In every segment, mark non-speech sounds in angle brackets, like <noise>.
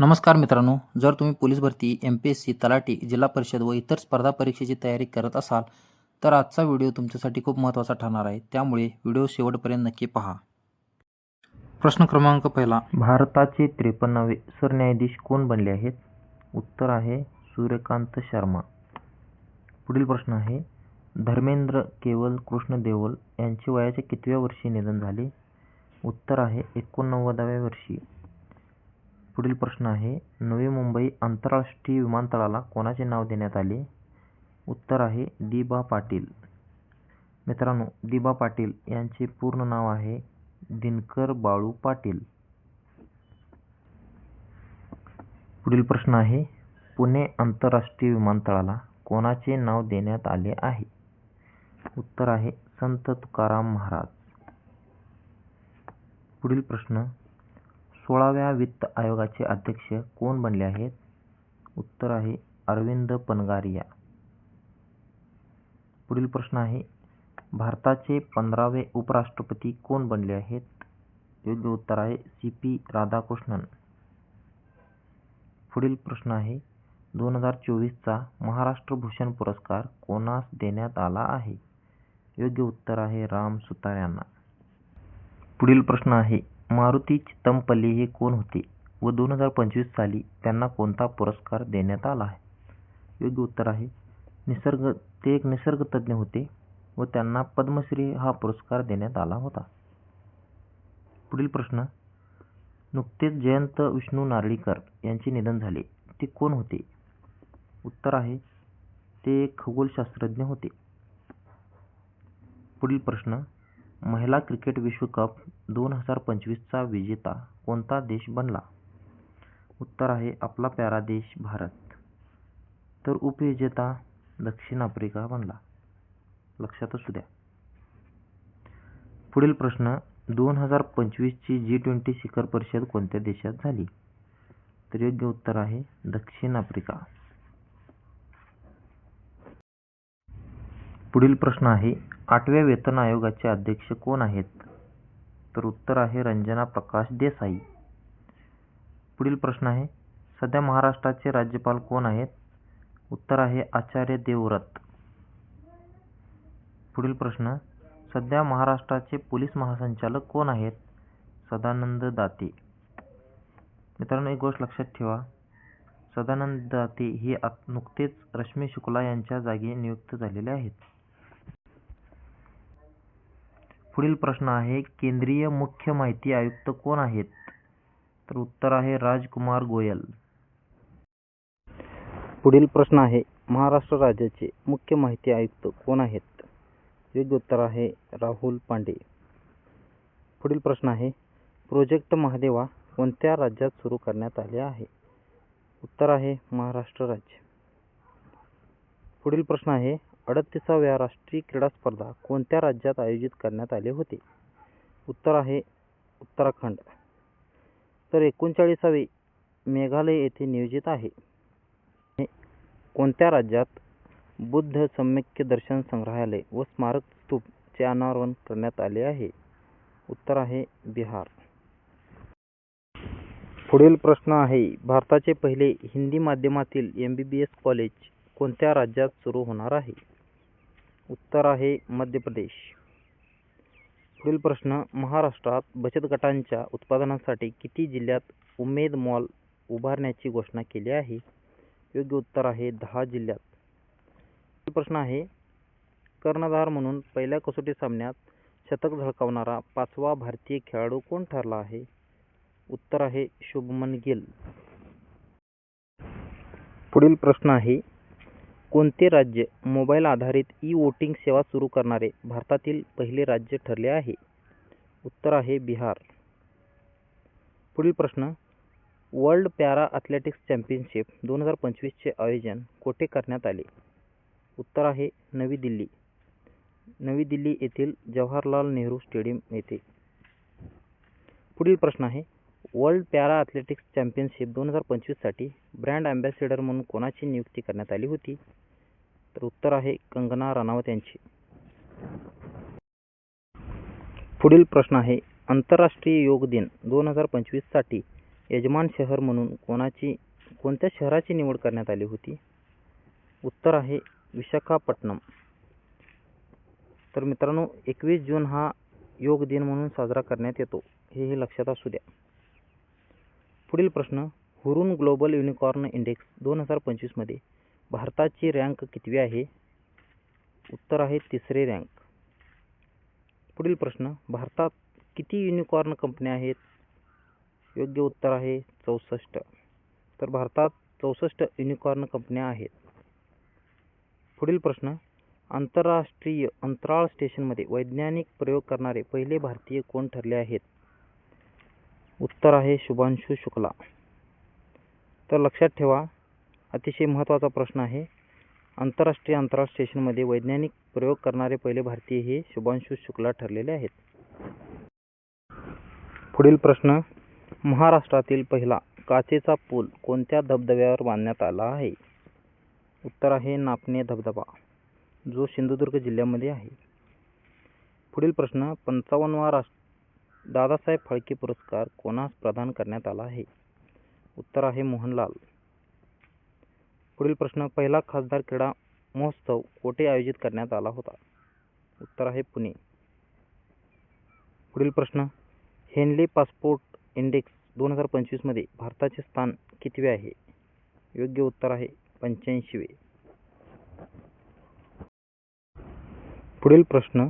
नमस्कार मित्रांनो जर तुम्ही पोलीस भरती एम पी एस सी तलाठी जिल्हा परिषद व इतर स्पर्धा परीक्षेची तयारी करत असाल तर आजचा व्हिडिओ तुमच्यासाठी खूप महत्त्वाचा ठरणार आहे. त्यामुळे व्हिडिओ शेवटपर्यंत नक्की पहा. प्रश्न क्रमांक पहिला. भारताचे त्रेपन्नावे सरन्यायाधीश कोण बनले आहेत? उत्तर आहे सूर्यकांत शर्मा. पुढील प्रश्न आहे धर्मेंद्र केवल कृष्ण देवल यांचे वयाच्या कितव्या वर्षी निधन झाले? उत्तर आहे एकोणनव्वदाव्या वर्षी. पुढील प्रश्न आहे नवी मुंबई आंतरराष्ट्रीय विमानतळाला कोणाचे नाव देण्यात आले? उत्तर आहे दिबा पाटील. मित्रांनो दिबा पाटील यांचे पूर्ण नाव आहे दिनकर बाळू पाटील. पुढील प्रश्न आहे पुणे आंतरराष्ट्रीय विमानतळाला कोणाचे नाव देण्यात आले आहे? उत्तर आहे संत तुकाराम महाराज. पुढील प्रश्न सोळाव्या वित्त आयोगाचे अध्यक्ष कोण बनले आहेत? उत्तर आहे अरविंद पनगारिया पुढील प्रश्न आहे भारताचे पंधरावे उपराष्ट्रपती कोण बनले आहेत? योग्य उत्तर आहे सी पी राधाकृष्णन. पुढील प्रश्न आहे दोन हजार चोवीसचा महाराष्ट्र भूषण पुरस्कार कोणास देण्यात आला आहे? योग्य उत्तर आहे राम सुतार यांना. पुढील प्रश्न आहे मारुती चित्तमपल्ली हे कोण होते व दोन हजार पंचवीस साली त्यांना कोणता पुरस्कार देण्यात आला आहे? योग्य उत्तर आहे निसर्ग ते एक निसर्गतज्ञ होते व त्यांना पद्मश्री हा पुरस्कार देण्यात आला होता. पुढील प्रश्न नुकतेच जयंत विष्णू नारळीकर यांचे निधन झाले ते कोण होते? उत्तर आहे ते एक खगोलशास्त्रज्ञ होते. पुढील प्रश्न महिला क्रिकेट विश्वकप दोन हजार पंचवीसचा विजेता कोणता देश बनला? उत्तर आहे आपला प्यारा देश भारत. तर उपविजेता दक्षिण आफ्रिका बनला. लक्षात असू द्या. पुढील प्रश्न दोन हजार पंचवीसची जी ट्वेंटी शिखर परिषद कोणत्या देशात झाली? तर योग्य उत्तर आहे दक्षिण आफ्रिका. पुढील प्रश्न आहे आठव्या वेतन आयोगाचे अध्यक्ष कोण आहेत? तर उत्तर आहे रंजना प्रकाश देसाई. पुढील प्रश्न आहे सध्या महाराष्ट्राचे राज्यपाल कोण आहेत? उत्तर आहे आचार्य देवव्रत. पुढील प्रश्न सध्या महाराष्ट्राचे पोलीस महासंचालक कोण आहेत? सदानंद दाते. मित्रांनो एक गोष्ट लक्षात ठेवा सदानंद दाते हे आत नुकतेच रश्मी शुक्ला यांच्या जागी नियुक्त झालेले आहेत. पुढील प्रश्न आहे केंद्रीय मुख्य माहिती आयुक्त कोण आहेत? तर उत्तर आहे राजकुमार गोयल. पुढील प्रश्न आहे महाराष्ट्र राज्याचे मुख्य माहिती आयुक्त कोण आहेत? योग्य उत्तर आहे राहुल पांडे. पुढील प्रश्न आहे प्रोजेक्ट महादेवा कोणत्या राज्यात सुरू करण्यात आले आहे? उत्तर आहे महाराष्ट्र राज्य. पुढील प्रश्न आहे अडतीसाव्या राष्ट्रीय क्रीडा स्पर्धा कोणत्या राज्यात आयोजित करण्यात आले होते? उत्तर आहे उत्तराखंड. तर एकोणचाळीसावे मेघालय येथे नियोजित आहे. कोणत्या राज्यात बुद्ध सम्यक्य दर्शन संग्रहालय व स्मारक स्तूपचे अनावरण करण्यात आले आहे? उत्तर आहे बिहार. पुढील प्रश्न आहे भारताचे पहिले हिंदी माध्यमातील M B B S college कोणत्या राज्यात सुरू होणार आहे? उत्तर आहे मध्य प्रदेश. पुढील प्रश्न महाराष्ट्रात बचत गटांच्या उत्पादनासाठी किती जिल्ह्यात उमेद मॉल उभारण्याची घोषणा केली आहे? योग्य उत्तर आहे दहा जिल्ह्यात. पुढील प्रश्न आहे कर्णधार म्हणून पहिल्या कसोटी सामन्यात शतक झळकावणारा पाचवा भारतीय खेळाडू कोण ठरला आहे? उत्तर आहे शुभमन गिल. पुढील प्रश्न आहे कोणते राज्य मोबाईल आधारित ई वोटिंग सेवा सुरू करणारे भारतातील पहिले राज्य ठरले आहे? उत्तर आहे बिहार. पुढील प्रश्न वर्ल्ड पॅरा ॲथलेटिक्स चॅम्पियनशिप दोन हजार पंचवीसचे आयोजन कोठे करण्यात आले? उत्तर आहे नवी दिल्ली. नवी दिल्ली येथील जवाहरलाल नेहरू स्टेडियम येथे. पुढील प्रश्न आहे वर्ल्ड पॅरा ॲथलेटिक्स चॅम्पियनशिप दोन हजार पंचवीससाठी ब्रँड ॲम्बॅसेडर म्हणून कोणाची नियुक्ती करण्यात आली होती? तर उत्तर आहे कंगना राणावत यांची. पुढील प्रश्न आहे आंतरराष्ट्रीय योग दिन दोन हजार पंचवीससाठी यजमान शहर म्हणून कोणाची कोणत्या शहराची निवड करण्यात आली होती? उत्तर आहे विशाखापट्टणम. तर मित्रांनो एकवीस जून हा योग दिन म्हणून साजरा करण्यात येतो हेही लक्षात असू द्या. पुढील प्रश्न हुरून ग्लोबल युनिकॉर्न इंडेक्स दोन हजार पंचवीसमध्ये भारताची रँक कितवी आहे? उत्तर आहे तिसरे रँक. पुढील प्रश्न भारतात किती युनिकॉर्न कंपन्या आहेत? योग्य उत्तर आहे चौसष्ट. तर भारतात चौसष्ट युनिकॉर्न कंपन्या आहेत. पुढील प्रश्न आंतरराष्ट्रीय अंतराळ स्टेशनमध्ये वैज्ञानिक प्रयोग करणारे पहिले भारतीय कोण ठरले आहेत? उत्तर आहे शुभांशु शुक्ला. तर लक्षात ठेवा अतिशय महत्त्वाचा प्रश्न आहे. आंतरराष्ट्रीय अंतराळ स्टेशनमध्ये वैज्ञानिक प्रयोग करणारे पहिले भारतीय हे शुभांशु शुक्ला ठरलेले आहेत. पुढील प्रश्न महाराष्ट्रातील पहिला काचेचा पूल कोणत्या धबधब्यावर बांधण्यात आला आहे? उत्तर आहे नापणे धबधबा जो सिंधुदुर्ग जिल्ह्यामध्ये आहे. पुढील प्रश्न पंचावन्नवा राष्ट्र दादासाहेब फाळके पुरस्कार कोणास प्रदान करण्यात आला आहे? उत्तर आहे मोहनलाल. पुढील प्रश्न पहिला खासदार क्रीडा महोत्सव कोठे आयोजित करण्यात आला होता? उत्तर आहे पुणे. पुढील प्रश्न हेनले पासपोर्ट इंडेक्स दोन हजार पंचवीसमध्ये भारताचे स्थान कितवे आहे? योग्य उत्तर आहे पंच्याऐंशीवे. पुढील प्रश्न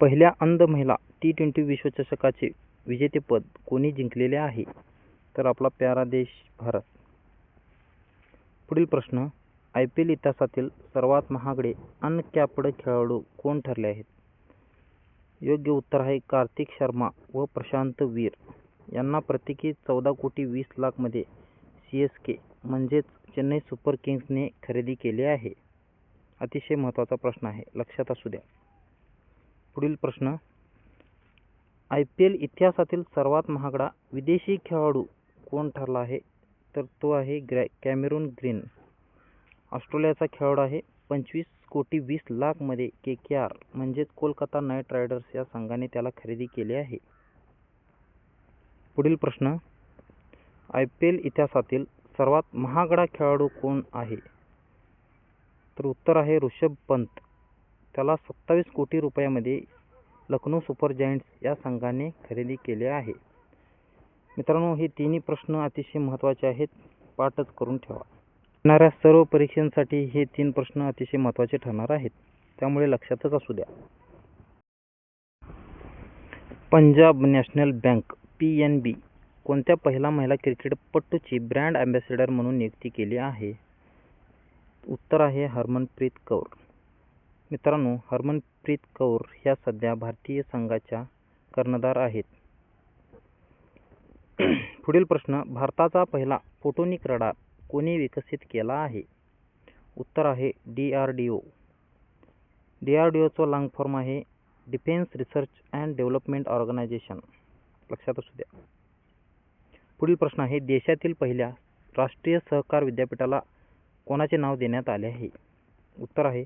पहिल्या अंध महिला टी ट्वेंटी विश्वचषकाचे विजेतेपद कोणी जिंकलेले आहे? तर आपला प्यारा देश भारत. पुढील प्रश्न आय पी एल इतिहासातील सर्वात महागडे अनकॅप्ड खेळाडू कोण ठरले आहेत? योग्य उत्तर आहे कार्तिक शर्मा व प्रशांत वीर. यांना प्रत्येकी चौदा कोटी वीस लाखमध्ये सी एस के म्हणजेच चेन्नई सुपर किंग्सने खरेदी केले आहे. अतिशय महत्त्वाचा प्रश्न आहे लक्षात असू द्या. पुढील प्रश्न आय पी एल इतिहासातील सर्वात महागडा विदेशी खेळाडू कोण ठरला आहे? तर तो आहे ग्रॅ कॅमेरून ग्रीन. ऑस्ट्रेलियाचा खेळाडू आहे. पंचवीस कोटी वीस लाखमध्ये के के आर म्हणजेच कोलकाता नाईट रायडर्स या संघाने त्याला खरेदी केले आहे. पुढील प्रश्न. आय पी एल इतिहासातील सर्वात महागडा खेळाडू कोण आहे? तर उत्तर आहे ऋषभ पंत. त्याला सत्तावीस कोटी रुपयामध्ये लखनौ सुपर जायंट्स या संघाने खरेदी केले आहे. मित्रांनो हे तिन्ही प्रश्न अतिशय महत्त्वाचे आहेत. पाठच करून ठेवा. येणाऱ्या सर्व परीक्षांसाठी हे तीन प्रश्न अतिशय महत्त्वाचे ठरणार आहेत. त्यामुळे लक्षातच असू द्या. Punjab national bank P N B कोणत्या पहिला महिला क्रिकेटपटूची ब्रँड अँबॅसेडर म्हणून नियुक्ती केली आहे? उत्तर आहे हरमनप्रीत कौर. मित्रांनो हरमनप्रीत कौर ह्या सध्या भारतीय संघाच्या कर्णधार आहेत. <clears throat> पुढील प्रश्न भारताचा पहिला फोटोनिक रडार कोणी विकसित केला आहे? उत्तर आहे D R D O. D R D ओचं long form आहे defence research and development organisation लक्षात असू द्या. पुढील प्रश्न आहे देशातील पहिल्या राष्ट्रीय सहकार विद्यापीठाला कोणाचे नाव देण्यात आले आहे? उत्तर आहे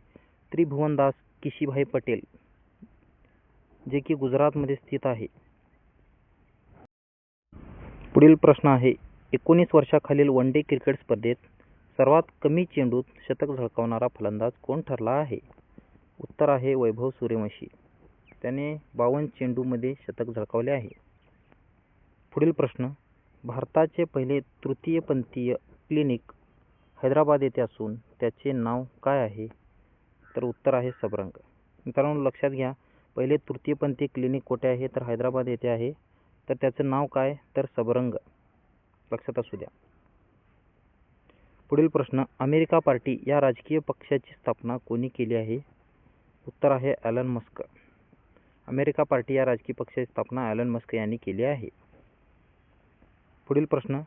त्रिभुवनदास किशीभाई पटेल जे की गुजरातमध्ये स्थित आहे. पुढील प्रश्न आहे एकोणीस वर्षाखालील वन डे क्रिकेट स्पर्धेत सर्वात कमी चेंडूत शतक झळकावणारा फलंदाज कोण ठरला आहे? उत्तर आहे वैभव सूर्यवंशी. त्याने बावन्न चेंडूमध्ये शतक झळकावले आहे. पुढील प्रश्न भारताचे पहिले तृतीयपंथीय क्लिनिक हैदराबाद येथे असून त्याचे नाव काय आहे? तर उत्तर आहे सबरंग. मित्रांनो लक्षात घ्या पहिले तृतीयपंथी क्लिनिक कुठे आहे? तर हैदराबाद येथे आहे तर त्याचं नाव काय? तर सबरंग. लक्षात असू द्या. पुढील प्रश्न अमेरिका पार्टी या राजकीय पक्षाची स्थापना कोणी केली आहे? उत्तर आहे ॲलन मस्क. अमेरिका पार्टी या राजकीय पक्षाची स्थापना ॲलन मस्क यांनी केली आहे. पुढील प्रश्न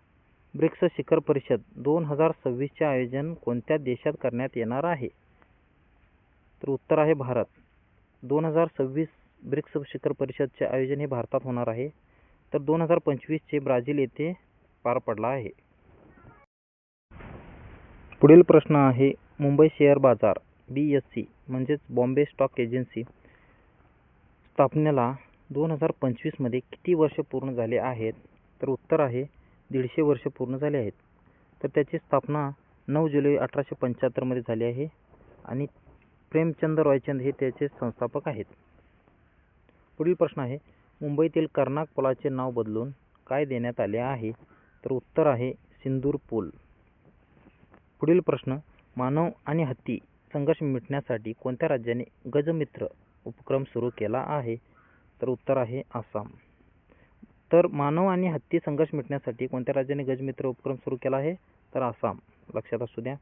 ब्रिक्स शिखर परिषद दोन हजार सव्वीसचे आयोजन कोणत्या देशात करण्यात येणार आहे? तर उत्तर आहे भारत. दोन हजार सव्वीस ब्रिक्स शिखर परिषदचे आयोजन हे भारतात होणार आहे. तर दोन हजार पंचवीसचे ब्राझील येथे पार पडला आहे. पुढील प्रश्न आहे मुंबई शेअर बाजार बी एस सी म्हणजेच बॉम्बे स्टॉक एजन्सी स्थापनेला दोन हजार पंचवीसमध्ये किती वर्ष पूर्ण झाले आहेत? तर उत्तर आहे दीडशे वर्ष पूर्ण झाले आहेत. तर त्याची स्थापना नऊ जुलै अठराशे पंच्याहत्तरमध्ये झाली आहे आणि प्रेमचंद रॉयचंद हे त्याचे संस्थापक आहेत. पुढील प्रश्न आहे मुंबईतील कर्नाक पुलाचे नाव बदलून काय देण्यात आले आहे? तर उत्तर आहे सिंदूर पूल. पुढील प्रश्न मानव आणि हत्ती संघर्ष मिटण्यासाठी कोणत्या राज्याने गजमित्र उपक्रम सुरू केला आहे? तर उत्तर आहे आसाम. तर मानव आणि हत्ती संघर्ष मिटण्यासाठी कोणत्या राज्याने गजमित्र उपक्रम सुरू केला आहे? तर आसाम. लक्षात असू द्या.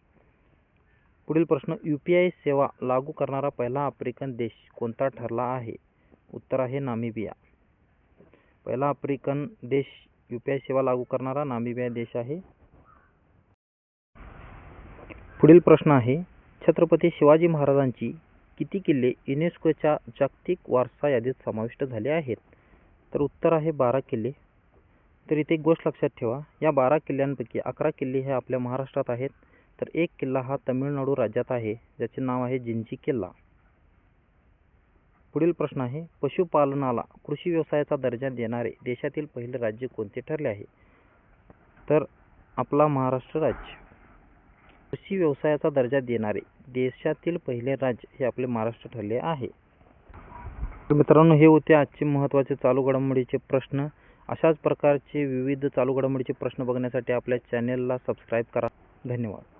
पुढील प्रश्न यू पी आय सेवा लागू करणारा पहिला आफ्रिकन देश कोणता ठरला आहे? उत्तर आहे नामिबिया. पहिला आफ्रिकन देश यू पी आय सेवा लागू करणारा नामिबिया देश आहे. पुढील प्रश्न आहे छत्रपती शिवाजी महाराजांची किती किल्ले युनेस्कोच्या जागतिक वारसा यादीत समाविष्ट झाले आहेत? तर उत्तर आहे बारा किल्ले. तर इथे एक गोष्ट लक्षात ठेवा या बारा किल्ल्यांपैकी अकरा किल्ले हे आपल्या महाराष्ट्रात आहेत. तर एक किल्ला हा तमिळनाडू राज्यात आहे ज्याचे नाव आहे जिंजी किल्ला. पुढील प्रश्न आहे पशुपालनाला कृषी व्यवसायाचा दर्जा देणारे देशातील पहिले राज्य कोणते ठरले आहे? तर आपला महाराष्ट्र राज्य. कृषी व्यवसायाचा दर्जा देणारे देशातील पहिले राज्य हे आपले महाराष्ट्र ठरले आहे. तर मित्रांनो हे होते आजचे महत्त्वाचे चालू घडामोडीचे प्रश्न. अशाच प्रकारचे विविध चालू घडामोडीचे प्रश्न बघण्यासाठी आपल्या चॅनेलला सबस्क्राईब करा. धन्यवाद.